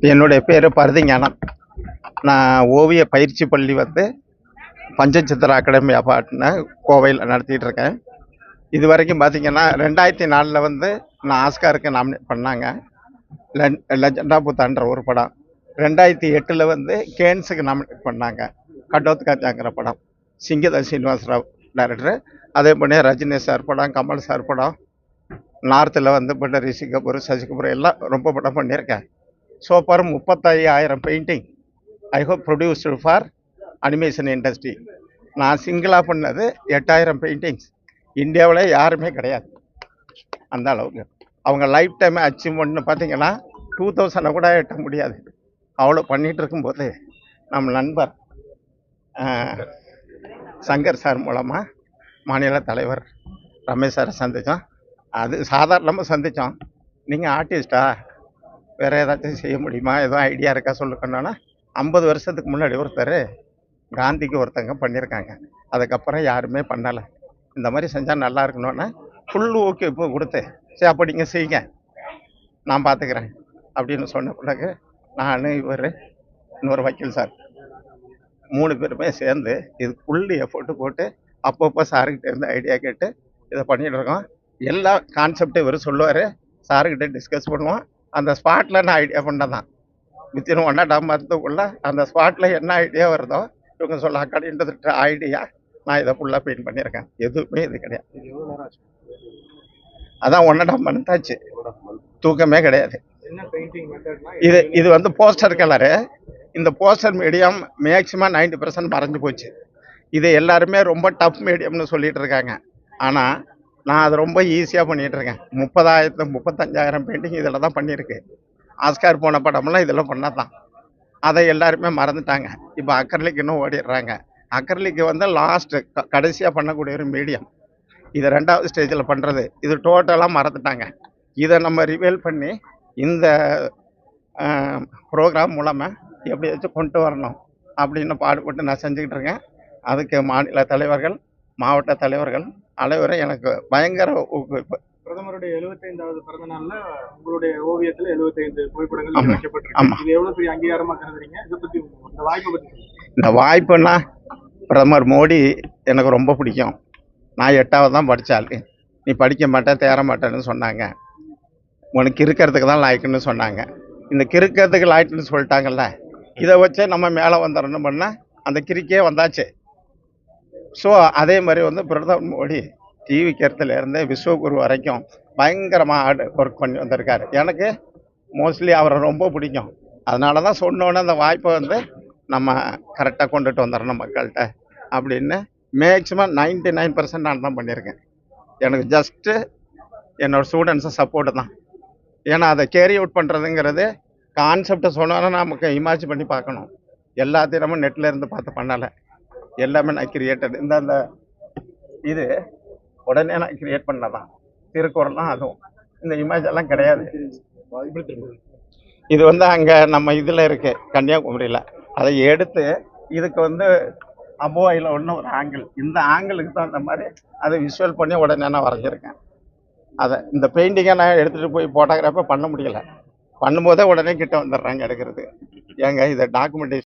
என்னுடைய பேர் பரதிஞானம். நான் ஓவிய பயிற்சி பள்ளி வந்து பஞ்சசித்திரா அகாடமி அப்பாட்னு கோவையில் நடத்திட்டு இருக்கேன். இது வரைக்கும் பார்த்தீங்கன்னா ரெண்டாயிரத்தி நாலில் வந்து நான் ஆஸ்காருக்கு நாமினேட் பண்ணாங்க. லெஜண்டா புத்தான்ற ஒரு படம். ரெண்டாயிரத்தி எட்டில் வந்து கேன்ஸுக்கு நாமினேட் பண்ணாங்க. கடோத் காஜாங்கிற படம். சிங்கத சீனிவாசராவ் டைரக்டர் அதே பண்ணி ரஜினி சார் படம் கமல் சார் படம். நார்த்தில் வந்து பட்ட ரிஷி கபூர் எல்லாம் ரொம்ப படம் பண்ணியிருக்கேன். So far முப்பத்தையாயிரம் painting I hope produced for animation industry நான் சிங்கிளாக பண்ணது எட்டாயிரம் பெயிண்டிங்ஸ் இந்தியாவில் யாருமே கிடையாது. அந்த அளவுக்கு. அவங்க லைஃப் டைம் அச்சீவ்மெண்ட்னு பார்த்தீங்கன்னா டூ தௌசண்டை கூட எட்ட முடியாது. அவ்வளோ பண்ணிகிட்டு இருக்கும்போது நம்ம நண்பர் சங்கர் சார் மூலமாக மாநில தலைவர் ரமேஷ் சாரை சந்தித்தோம் அது சாதாரணமாக சந்தித்தோம் நீங்கள் ஆர்டிஸ்டா? வேறு ஏதாச்சும் செய்ய முடியுமா? எதுவும் ஐடியா இருக்கா? சொல்லுக்கணுன்னா ஐம்பது வருஷத்துக்கு முன்னாடி ஒருத்தர் காந்திக்கு ஒருத்தங்க பண்ணியிருக்காங்க அதுக்கப்புறம் யாருமே பண்ணலை. இந்த மாதிரி செஞ்சால் நல்லா இருக்கணும்னா ஃபுல் ஓகே இப்போ கொடுத்து சரி அப்போ நீங்கள் செய்யுங்க. நான் பார்த்துக்கிறேன் அப்படின்னு சொன்ன பிறகு நான் இவர் இன்னொரு வக்கீல் சார் மூணு பேருமே சேர்ந்து இதுக்கு ஃபுல் எஃபோர்ட்டு போட்டு அப்பப்போ சாருக்கிட்டேருந்து ஐடியா கேட்டு இதை பண்ணிகிட்டு இருக்கோம். எல்லா கான்செப்டும் இவர் சொல்லுவார். சாருக்கிட்ட டிஸ்கஸ் பண்ணுவோம். அந்த ஸ்பாட்டில் நான் ஐடியா பண்ணதான் வித்தின் ஒன் அண்ட் ஆஃப் மந்த்துக்குள்ள அந்த ஸ்பாட்டில் என்ன ஐடியா வருதோ இவங்க சொல்ல அக்காடின்ற ஐடியா நான் இதை ஃபுல்லாக பெயிண்ட் பண்ணியிருக்கேன். எதுவுமே இது கிடையாது. அதான் ஒன் அண்ட் ஆஃப் மந்த் ஆச்சு. தூக்கமே கிடையாது. இது இது வந்து போஸ்டர் கலரு இந்த போஸ்டர் மீடியம் மேக்ஸிமம் 90% பர்சன்ட் மறைஞ்சு போச்சு. இது எல்லாருமே ரொம்ப டஃப் மீடியம்னு சொல்லிட்டு இருக்காங்க. ஆனால் நான் அது ரொம்ப ஈஸியாக பண்ணிகிட்ருக்கேன் முப்பதாயிரத்து முப்பத்தஞ்சாயிரம் பெயிண்டிங் இதில் தான் பண்ணியிருக்கு. ஆஸ்கார் போன படம்லாம் இதில் பண்ணாதான். அதை எல்லாருமே மறந்துட்டாங்க. இப்போ அக்கர்லிக் இன்னும் ஓடிடுறாங்க. அக்ரலிக் வந்து லாஸ்ட்டு கடைசியாக பண்ணக்கூடிய ஒரு மீடியம் இது ரெண்டாவது ஸ்டேஜில் பண்ணுறது இது டோட்டலாக மறந்துட்டாங்க. இதை நம்ம ரிவேல் பண்ணி இந்த ப்ரோக்ராம் மூலமாக எப்படியாச்சும் கொண்டு வரணும் அப்படின்னு பாடுபட்டு நான் செஞ்சுக்கிட்டு இருக்கேன். அதுக்கு மாநில தலைவர்கள் மாவட்ட தலைவர்கள் அனைவரும் எனக்கு பயங்கர ஊக்குவிப்பு பிரதமருடைய 75வது பிறந்த நாள்ல உங்களுடைய ஓவியத்துல 75 புகைப்படங்கள் ஆமா. இது எவ்வளவு பெரிய அங்கீகாரமா கருதுறீங்க? இதை பத்தி இந்த வாய்ப்பை பத்தி. இந்த வாய்ப்புன்னா பிரதமர் மோடி எனக்கு ரொம்ப பிடிக்கும். நான் எட்டாவது தான் படித்தாள் நீ படிக்க மாட்டேன் தேற மாட்டேன்னு சொன்னாங்க. உனக்கு இருக்கிறதுக்கு தான் லாய்க்குன்னு சொன்னாங்க. இந்த கிறுக்கிறதுக்கு லாய்க்குன்னு சொல்லிட்டாங்கல்ல. இதை வச்சே நம்ம மேலே வந்துடணும் பண்ணால் அந்த கிறுக்கே வந்தாச்சு. ஸோ அதே மாதிரி வந்து பிரதமர் மோடி டிவி இருந்து விஸ்வகுரு வரைக்கும் பயங்கரமாக ஆடு ஒர்க் பண்ணி வந்திருக்காரு. எனக்கு மோஸ்ட்லி அவரை ரொம்ப பிடிக்கும். அதனால தான் சொன்னோன்னே அந்த வாய்ப்பை வந்து நம்ம கரெக்டாக கொண்டுட்டு வந்துடணும் மக்கள்கிட்ட அப்படின்னு மேக்ஸிமம் 99% நைன் பர்சன்ட் நான் தான் பண்ணியிருக்கேன். எனக்கு ஜஸ்ட்டு என்னோட ஸ்டூடெண்ட்ஸை சப்போர்ட்டு தான். ஏன்னா அதை கேரி அவுட் பண்ணுறதுங்கிறது கான்செப்டை சொன்னோன்னா நமக்கு இமேஜ் பண்ணி பார்க்கணும். எல்லாத்தையும் நம்ம நெட்டில் இருந்து பார்த்து பண்ணலை. எல்லாமே நான் கிரியேட்டட் இந்த அந்த இது உடனே நான் கிரியேட் பண்ணதான் திருக்குறள்லாம் அதுவும். இந்த இமேஜ் எல்லாம் கிடையாது. இது வந்து அங்கே நம்ம இதில் இருக்கு கன்னியாகுமரியில். அதை எடுத்து இதுக்கு வந்து அபோயில் ஒன்று ஒரு ஆங்கிள் இந்த ஆங்கிளுக்கு தகுந்த மாதிரி அதை விஷுவல் பண்ணி உடனே நான் வரைஞ்சிருக்கேன். அதை இந்த பெயிண்டிங்கை நான் எடுத்துகிட்டு போய் ஃபோட்டோகிராஃபை பண்ண முடியலை. பண்ணும்போதே உடனே கிட்ட வந்துடுறாங்க எடுக்கிறது ஏங்க இதை டாக்குமெண்டேஷன்